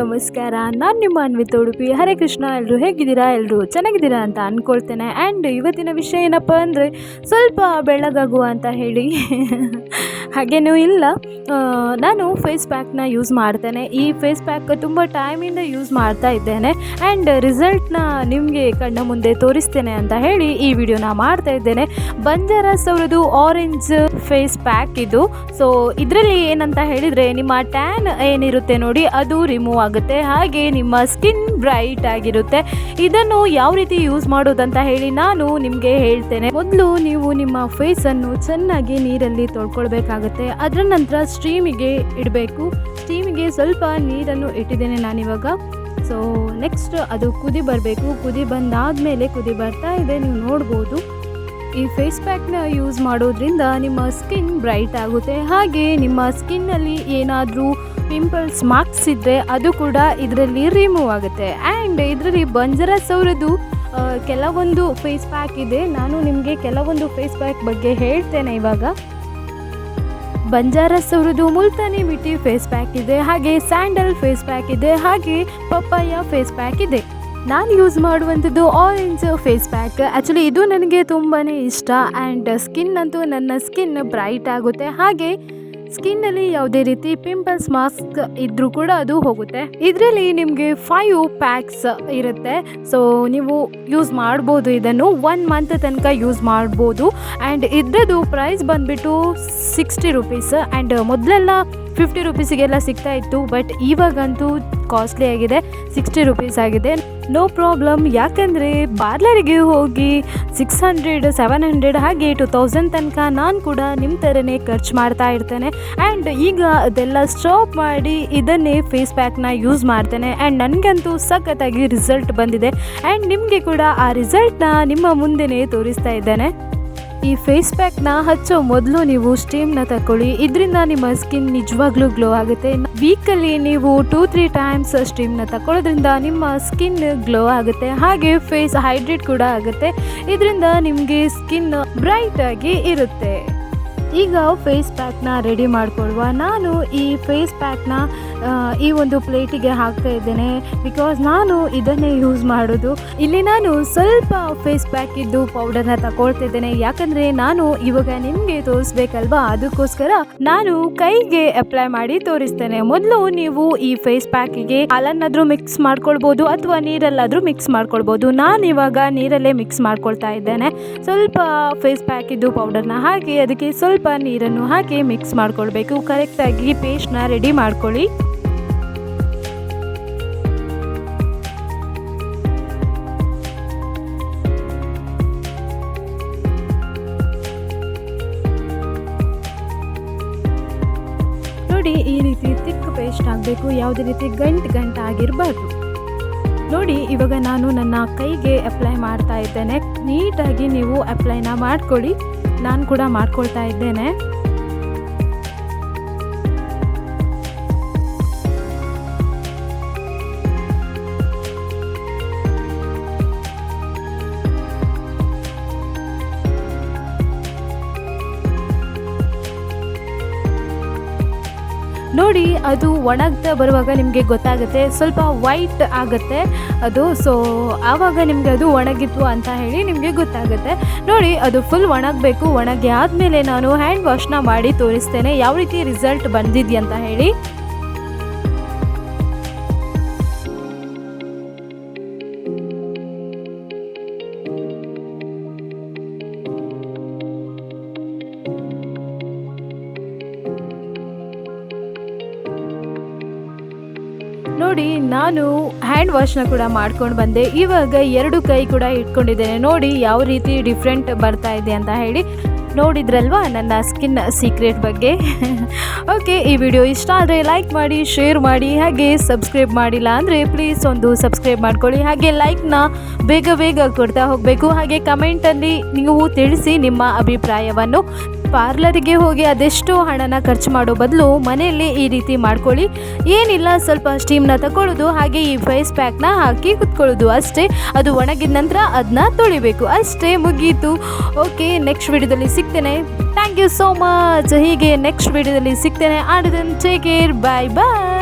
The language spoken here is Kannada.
ನಮಸ್ಕಾರ. ನಾನು ನಿಮ್ಮ ಅನ್ವಿತ ಉಡುಪಿ. ಹರೇ ಕೃಷ್ಣ. ಎಲ್ಲರೂ ಹೇಗಿದ್ದೀರಾ? ಎಲ್ಲರೂ ಚೆನ್ನಾಗಿದ್ದೀರಾ ಅಂತ ಅಂದ್ಕೊಳ್ತೇನೆ ಆ್ಯಂಡ್ ಇವತ್ತಿನ ವಿಷಯ ಏನಪ್ಪ ಅಂದರೆ ಸ್ವಲ್ಪ ಬೆಳ್ಳಗಾಗುವ ಅಂತ ಹೇಳಿ. ಹಾಗೇನೂ ಇಲ್ಲ. ನಾನು ಫೇಸ್ ಪ್ಯಾಕ್ನ ಯೂಸ್ ಮಾಡ್ತೇನೆ. ಈ ಫೇಸ್ ಪ್ಯಾಕ್ ತುಂಬ ಟೈಮಿಂದ ಯೂಸ್ ಮಾಡ್ತಾ ಇದ್ದೇನೆ. ಆ್ಯಂಡ್ ರಿಸಲ್ಟ್ನ ನಿಮಗೆ ಕಣ್ಣ ಮುಂದೆ ತೋರಿಸ್ತೇನೆ ಅಂತ ಹೇಳಿ ಈ ವಿಡಿಯೋನ ಮಾಡ್ತಾ ಇದ್ದೇನೆ. ಬಂಜಾರಸ್ ಅವರದು ಆರೆಂಜ್ ಫೇಸ್ ಪ್ಯಾಕ್ ಇದು. ಸೊ ಇದರಲ್ಲಿ ಏನಂತ ಹೇಳಿದರೆ ನಿಮ್ಮ ಟ್ಯಾನ್ ಏನಿರುತ್ತೆ ನೋಡಿ ಅದು ರಿಮೂವ್ ಆಗುತ್ತೆ. ಹಾಗೆ ನಿಮ್ಮ ಸ್ಕಿನ್ ಬ್ರೈಟ್ ಆಗಿರುತ್ತೆ. ಇದನ್ನು ಯಾವ ರೀತಿ ಯೂಸ್ ಮಾಡೋದಂತ ಹೇಳಿ ನಾನು ನಿಮಗೆ ಹೇಳ್ತೇನೆ. ಮೊದಲು ನೀವು ನಿಮ್ಮ ಫೇಸನ್ನು ಚೆನ್ನಾಗಿ ನೀರಲ್ಲಿ ತೊಳ್ಕೊಳ್ಬೇಕಾಗುತ್ತೆ. ಅದರ ನಂತರ ಸ್ಟೀಮಿಗೆ ಇಡಬೇಕು. ಸ್ಟೀಮಿಗೆ ಸ್ವಲ್ಪ ನೀರನ್ನು ಇಟ್ಟಿದ್ದೇನೆ ನಾನಿವಾಗ. ಸೊ ನೆಕ್ಸ್ಟ್ ಅದು ಕುದಿ ಬರಬೇಕು. ಕುದಿ ಬಂದಾದ ಮೇಲೆ ಕುದಿ ಬರ್ತಾ ಇದೆ. ನೀವು ನೋಡ್ಬೋದು. ಈ ಫೇಸ್ ಪ್ಯಾಕ್ನ ಯೂಸ್ ಮಾಡೋದ್ರಿಂದ ನಿಮ್ಮ ಸ್ಕಿನ್ ಬ್ರೈಟ್ ಆಗುತ್ತೆ. ಹಾಗೆ ನಿಮ್ಮ ಸ್ಕಿನ್ನಲ್ಲಿ ಏನಾದರೂ ಪಿಂಪಲ್ಸ್ ಮಾರ್ಕ್ಸ್ ಇದ್ದರೆ ಅದು ಕೂಡ ಇದರಲ್ಲಿ ರಿಮೂವ್ ಆಗುತ್ತೆ. ಆ್ಯಂಡ್ ಇದರಲ್ಲಿ ಬಂಜರ ಸೌರದು ಕೆಲವೊಂದು ಫೇಸ್ ಪ್ಯಾಕ್ ಇದೆ. ನಾನು ನಿಮಗೆ ಕೆಲವೊಂದು ಫೇಸ್ ಪ್ಯಾಕ್ ಬಗ್ಗೆ ಹೇಳ್ತೇನೆ ಇವಾಗ. ಬಂಜಾರ ಸೌರದು ಮುಲ್ತಾನಿ ಮಿಟ್ಟಿ ಫೇಸ್ ಪ್ಯಾಕ್ ಇದೆ. ಹಾಗೆ ಸ್ಯಾಂಡಲ್ ಫೇಸ್ ಪ್ಯಾಕ್ ಇದೆ. ಹಾಗೆ ಪಪ್ಪಾಯ ಫೇಸ್ ಪ್ಯಾಕ್ ಇದೆ. ನಾನು ಯೂಸ್ ಮಾಡುವಂಥದ್ದು ಆರೆಂಜ್ ಫೇಸ್ ಪ್ಯಾಕ್ ಆ್ಯಕ್ಚುಲಿ ಇದು ನನಗೆ ತುಂಬಾ ಇಷ್ಟ ಆ್ಯಂಡ್ ಸ್ಕಿನ್ ಅಂತೂ ನನ್ನ ಸ್ಕಿನ್ ಬ್ರೈಟ್ ಆಗುತ್ತೆ. ಹಾಗೆ ಸ್ಕಿನ್ನಲ್ಲಿ ಯಾವುದೇ ರೀತಿ ಪಿಂಪಲ್ಸ್ ಮಾಸ್ಕ್ ಇದ್ದರೂ ಕೂಡ ಅದು ಹೋಗುತ್ತೆ. ಇದರಲ್ಲಿ ನಿಮಗೆ ಫೈವ್ ಪ್ಯಾಕ್ಸ್ ಇರುತ್ತೆ. ಸೊ ನೀವು ಯೂಸ್ ಮಾಡ್ಬೋದು. ಇದನ್ನು ಒನ್ ಮಂತ್ ತನಕ ಯೂಸ್ ಮಾಡ್ಬೋದು. ಆ್ಯಂಡ್ ಇದ್ರದ್ದು ಪ್ರೈಸ್ ಬಂದುಬಿಟ್ಟು ಸಿಕ್ಸ್ಟಿ ರುಪೀಸ್ ಆ್ಯಂಡ್ ಮೊದಲೆಲ್ಲ ಫಿಫ್ಟಿ ರುಪೀಸಿಗೆಲ್ಲ ಸಿಗ್ತಾ ಇತ್ತು ಬಟ್ ಇವಾಗಂತೂ ಕಾಸ್ಟ್ಲಿ ಆಗಿದೆ ಸಿಕ್ಸ್ಟಿ ರುಪೀಸ್ ಆಗಿದೆ. ನೋ ಪ್ರಾಬ್ಲಮ್ ಯಾಕಂದರೆ ಪಾರ್ಲರಿಗೆ ಹೋಗಿ ಸಿಕ್ಸ್ ಹಂಡ್ರೆಡ್ ಸೆವೆನ್ ಹಂಡ್ರೆಡ್ ಹಾಗೆ ಟು ತೌಸಂಡ್ ತನಕ ನಾನು ಕೂಡ ನಿಮ್ಮ ಥರನೇ ಖರ್ಚು ಮಾಡ್ತಾ ಇರ್ತೇನೆ. ಆ್ಯಂಡ್ ಈಗ ಅದೆಲ್ಲ ಸ್ಟಾಪ್ ಮಾಡಿ ಇದನ್ನೇ ಫೇಸ್ ಪ್ಯಾಕ್ನ ಯೂಸ್ ಮಾಡ್ತೇನೆ. ಆ್ಯಂಡ್ ನನಗಂತೂ ಸಖತ್ತಾಗಿ ರಿಸಲ್ಟ್ ಬಂದಿದೆ. ಆ್ಯಂಡ್ ನಿಮಗೆ ಕೂಡ ಆ ರಿಸಲ್ಟ್ನ ನಿಮ್ಮ ಮುಂದೆನೇ ತೋರಿಸ್ತಾ ಇದ್ದೇನೆ. ಈ ಫೇಸ್ ಪ್ಯಾಕ್ನ ಹಚ್ಚೋ ಮೊದಲು ನೀವು ಸ್ಟೀಮ್ನ ತಗೊಳ್ಳಿ ಇದರಿಂದ ನಿಮ್ಮ ಸ್ಕಿನ್ ನಿಜವಾಗ್ಲೂ ಗ್ಲೋ ಆಗುತ್ತೆ. ವೀಕಲ್ಲಿ ನೀವು ಟೂ ತ್ರೀ ಟೈಮ್ಸ್ ಸ್ಟೀಮ್ನ ತಗೊಳ್ಳೋದ್ರಿಂದ ನಿಮ್ಮ ಸ್ಕಿನ್ ಗ್ಲೋ ಆಗುತ್ತೆ. ಹಾಗೆ ಫೇಸ್ ಹೈಡ್ರೇಟ್ ಕೂಡ ಆಗುತ್ತೆ. ಇದರಿಂದ ನಿಮಗೆ ಸ್ಕಿನ್ ಬ್ರೈಟ್ ಆಗಿ ಇರುತ್ತೆ. ಈಗ ಫೇಸ್ ಪ್ಯಾಕ್ನ ರೆಡಿ ಮಾಡ್ಕೊಳ್ಳುವ. ನಾನು ಈ ಫೇಸ್ ಪ್ಯಾಕ್ನ ಈ ಒಂದು ಪ್ಲೇಟಿಗೆ ಹಾಕ್ತಾ ಇದ್ದೇನೆ ಬಿಕಾಸ್ ನಾನು ಇದನ್ನೇ ಯೂಸ್ ಮಾಡೋದು. ಇಲ್ಲಿ ನಾನು ಸ್ವಲ್ಪ ಫೇಸ್ ಪ್ಯಾಕ್ ಇದ್ದು ಪೌಡರ್ನ ತಗೊಳ್ತಾ ಇದ್ದೇನೆ ಯಾಕಂದರೆ ನಾನು ಇವಾಗ ನಿಮಗೆ ತೋರಿಸ್ಬೇಕಲ್ವಾ? ಅದಕ್ಕೋಸ್ಕರ ನಾನು ಕೈಗೆ ಅಪ್ಲೈ ಮಾಡಿ ತೋರಿಸ್ತೇನೆ. ಮೊದಲು ನೀವು ಈ ಫೇಸ್ ಪ್ಯಾಕಿಗೆ ಹಾಲನ್ನಾದರೂ ಮಿಕ್ಸ್ ಮಾಡ್ಕೊಳ್ಬೋದು ಅಥವಾ ನೀರಲ್ಲಾದರೂ ಮಿಕ್ಸ್ ಮಾಡ್ಕೊಳ್ಬೋದು. ನಾನು ಇವಾಗ ನೀರಲ್ಲೇ ಮಿಕ್ಸ್ ಮಾಡ್ಕೊಳ್ತಾ ಇದ್ದೇನೆ. ಸ್ವಲ್ಪ ಫೇಸ್ ಪ್ಯಾಕ್ ಇದ್ದು ಪೌಡರ್ನ ಹಾಕಿ ಅದಕ್ಕೆ ಸ್ವಲ್ಪ ನೀರನ್ನು ಹಾಕಿ ಮಿಕ್ಸ್ ಮಾಡ್ಕೊಳ್ಬೇಕು. ಕರೆಕ್ಟಾಗಿ ಪೇಸ್ಟ್ನ ರೆಡಿ ಮಾಡ್ಕೊಳ್ಳಿ. ನೋಡಿ ಈ ರೀತಿ ತಿಕ್ ಪೇಸ್ಟ್ ಆಗಬೇಕು. ಯಾವುದೇ ರೀತಿ ಗಂಟು ಗಂಟು ಆಗಿರಬಾರ್ದು. ನೋಡಿ ಇವಾಗ ನಾನು ನನ್ನ ಕೈಗೆ ಅಪ್ಲೈ ಮಾಡ್ತಾ ಇದ್ದೇನೆ. ನೀಟಾಗಿ ನೀವು ಅಪ್ಲೈನ ಮಾಡ್ಕೊಳ್ಳಿ. ನಾನು ಕೂಡ ಮಾಡ್ಕೊಳ್ತಾ ಇದ್ದೇನೆ. ನೋಡಿ, ಅದು ಒಣಗ್ತಾ ಬರುವಾಗ ನಿಮಗೆ ಗೊತ್ತಾಗುತ್ತೆ. ಸ್ವಲ್ಪ ವೈಟ್ ಆಗುತ್ತೆ ಅದು. ಸೊ ಆವಾಗ ನಿಮಗೆ ಅದು ಒಣಗಿತ್ತು ಅಂತ ಹೇಳಿ ನಿಮಗೆ ಗೊತ್ತಾಗುತ್ತೆ. ನೋಡಿ, ಅದು ಫುಲ್ ಒಣಗಬೇಕು. ಒಣಗಿ ಆದಮೇಲೆ ನಾನು ಹ್ಯಾಂಡ್ ವಾಶ್ನ ಮಾಡಿ ತೋರಿಸ್ತೇನೆ. ಯಾವ ರೀತಿ ರಿಸಲ್ಟ್ ಬಂದಿದೆಯಂತ ಹೇಳಿ. ನೋಡಿ, ನಾನು ಹ್ಯಾಂಡ್ ವಾಶ್ನ ಕೂಡ ಮಾಡ್ಕೊಂಡು ಬಂದೆ. ಇವಾಗ ಎರಡು ಕೈ ಕೂಡ ಇಟ್ಕೊಂಡಿದ್ದೇನೆ. ನೋಡಿ, ಯಾವ ರೀತಿ ಡಿಫ್ರೆಂಟ್ ಬರ್ತಾ ಇದೆ ಅಂತ ಹೇಳಿ ನೋಡಿದ್ರಲ್ವಾ ನನ್ನ ಸ್ಕಿನ್ ಸೀಕ್ರೆಟ್ ಬಗ್ಗೆ. ಓಕೆ ಈ ವಿಡಿಯೋ ಇಷ್ಟ ಆದರೆ ಲೈಕ್ ಮಾಡಿ ಶೇರ್ ಮಾಡಿ, ಹಾಗೆ ಸಬ್ಸ್ಕ್ರೈಬ್ ಮಾಡಿಲ್ಲ ಅಂದರೆ ಪ್ಲೀಸ್ ಒಂದು ಸಬ್ಸ್ಕ್ರೈಬ್ ಮಾಡ್ಕೊಳ್ಳಿ. ಹಾಗೆ ಲೈಕ್ನ ಬೇಗ ಬೇಗ ಕೊಡ್ತಾ ಹೋಗಬೇಕು. ಹಾಗೆ ಕಮೆಂಟಲ್ಲಿ ನೀವು ತಿಳಿಸಿ ನಿಮ್ಮ ಅಭಿಪ್ರಾಯವನ್ನು ಪಾರ್ಲರಿಗೆ ಹೋಗಿ ಅದೆಷ್ಟೋ ಹಣನ ಖರ್ಚು ಮಾಡೋ ಬದಲು ಮನೆಯಲ್ಲಿ ಈ ರೀತಿ ಮಾಡ್ಕೊಳ್ಳಿ. ಏನಿಲ್ಲ, ಸ್ವಲ್ಪ ಸ್ಟೀಮ್ನ ತಗೊಳ್ಳೋದು ಹಾಗೆ ಈ ಫೇಸ್ ಪ್ಯಾಕ್ನ ಹಾಕಿ ಕುತ್ಕೊಳ್ಳೋದು ಅಷ್ಟೇ. ಅದು ಒಣಗಿದ ನಂತರ ಅದನ್ನ ತೊಳಿಬೇಕು. ಅಷ್ಟೇ ಮುಗೀತು. ಓಕೆ, ನೆಕ್ಸ್ಟ್ ವಿಡಿಯೋದಲ್ಲಿ ಸಿಗ್ತೇನೆ. Thank you so much. ಹೀಗೆ ನೆಕ್ಸ್ಟ್ ವಿಡಿಯೋದಲ್ಲಿ ಸಿಗ್ತೇನೆ. ಆಡದನ್ ಟೇಕ್ ಕೇರ್. Bye bye.